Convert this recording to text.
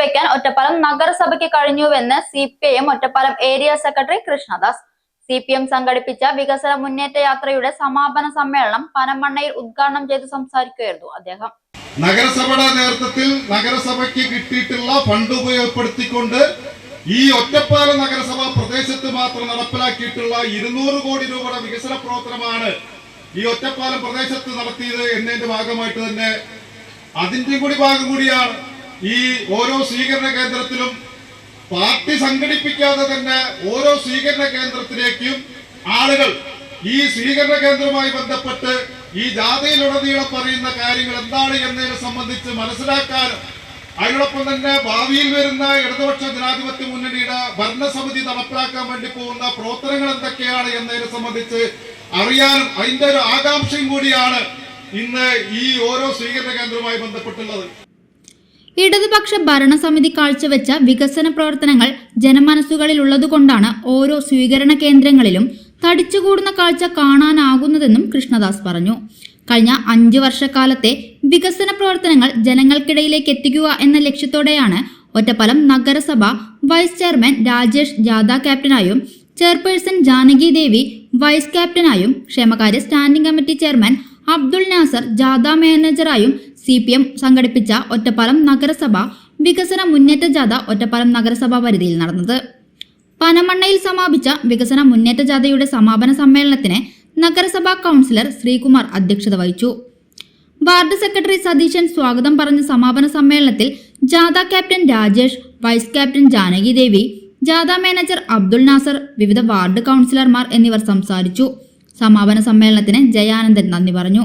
കാഴ്ചവെക്കാൻ ഒറ്റപ്പാലം നഗരസഭയ്ക്ക് കഴിഞ്ഞുവെന്ന് C P I M Ottapalam area secretary Krishnadas. C P M സംഘടിപ്പിച്ച വികസന മുന്നേറ്റ യാത്രയുടെ സമാപന സമ്മേളനം പനമണ്ണയിൽ ഉദ്ഘാടനം ചെയ്ത് സംസാരിക്കുകയായിരുന്നു അദ്ദേഹം. നഗരസഭയുടെ നേതൃത്വത്തിൽ നഗരസഭയ്ക്ക് കിട്ടിയിട്ടുള്ള ഫണ്ട് ഉപയോഗപ്പെടുത്തിക്കൊണ്ട് ഈ ഒറ്റപ്പാലം നഗരസഭ പ്രദേശത്ത് മാത്രം നടപ്പിലാക്കിയിട്ടുള്ള ഇരുന്നൂറ് കോടി രൂപയുടെ വികസന പ്രവർത്തനമാണ് ഈ ഒറ്റപ്പാലം പ്രദേശത്ത് നടത്തിയത് എന്നതിന്റെ ഭാഗമായിട്ട് തന്നെ അതിന്റെ കൂടി ഭാഗം കൂടിയാണ് ഈ ഓരോ സ്വീകരണ കേന്ദ്രത്തിലും പാർട്ടി സംഘടിപ്പിക്കാതെ തന്നെ ഓരോ സ്വീകരണ കേന്ദ്രത്തിലേക്കും ആളുകൾ ഈ സ്വീകരണ കേന്ദ്രവുമായി ബന്ധപ്പെട്ട് ഈ ജാഥയിലുടനീളം പറയുന്ന കാര്യങ്ങൾ എന്താണ് എന്നതിനെ സംബന്ധിച്ച് മനസ്സിലാക്കാനും അതിനോടൊപ്പം തന്നെ ഭാവിയിൽ വരുന്ന ഇടതുപക്ഷ ജനാധിപത്യ മുന്നണിയുടെ ഭരണസമിതി നടപ്പിലാക്കാൻ വേണ്ടി പോകുന്ന പ്രവർത്തനങ്ങൾ എന്തൊക്കെയാണ് എന്നതിനെ സംബന്ധിച്ച് അറിയാനും അതിന്റെ ഒരു ആകാംക്ഷയും കൂടിയാണ് ഇന്ന് ഈ ഓരോ സ്വീകരണ കേന്ദ്രവുമായി ബന്ധപ്പെട്ടുള്ളത്. ഇടതുപക്ഷ ഭരണസമിതി കാഴ്ചവെച്ച വികസന പ്രവർത്തനങ്ങൾ ജനമനസ്സുകളിൽ ഉള്ളതുകൊണ്ടാണ് ഓരോ സ്വീകരണ കേന്ദ്രങ്ങളിലും തടിച്ചുകൂടുന്ന കാഴ്ച കാണാനാകുന്നതെന്നും കൃഷ്ണദാസ് പറഞ്ഞു. കഴിഞ്ഞ അഞ്ചു വർഷക്കാലത്തെ വികസന പ്രവർത്തനങ്ങൾ ജനങ്ങൾക്കിടയിലേക്ക് എത്തിക്കുക എന്ന ലക്ഷ്യത്തോടെയാണ് ഒറ്റപ്പാലം നഗരസഭ വൈസ് ചെയർമാൻ രാജേഷ് ജാഥ ക്യാപ്റ്റനായും ചെയർപേഴ്സൺ ജാനകി ദേവി വൈസ് ക്യാപ്റ്റനായും ക്ഷേമകാര്യ standing committee chairman Abdul Nasser ജാഥ മാനേജറായും സി പി എം സംഘടിപ്പിച്ച ഒറ്റപ്പാലം നഗരസഭ വികസന മുന്നേറ്റ ജാഥ ഒറ്റപ്പാലം നഗരസഭാ പരിധിയിൽ നടന്നത്. പനമണ്ണയിൽ സമാപിച്ച വികസന മുന്നേറ്റ ജാഥയുടെ സമാപന സമ്മേളനത്തിന് നഗരസഭാ കൗൺസിലർ ശ്രീകുമാർ അധ്യക്ഷത വഹിച്ചു. വാർഡ് സെക്രട്ടറി സതീശൻ സ്വാഗതം പറഞ്ഞ സമാപന സമ്മേളനത്തിൽ ജാഥ captain Rajesh vice captain Janaki Devi ജാഥ മാനേജർ അബ്ദുൾ നാസർ വിവിധ വാർഡ് കൗൺസിലർമാർ എന്നിവർ സംസാരിച്ചു. സമാപന സമ്മേളനത്തിന് ജയാനന്ദൻ നന്ദി പറഞ്ഞു.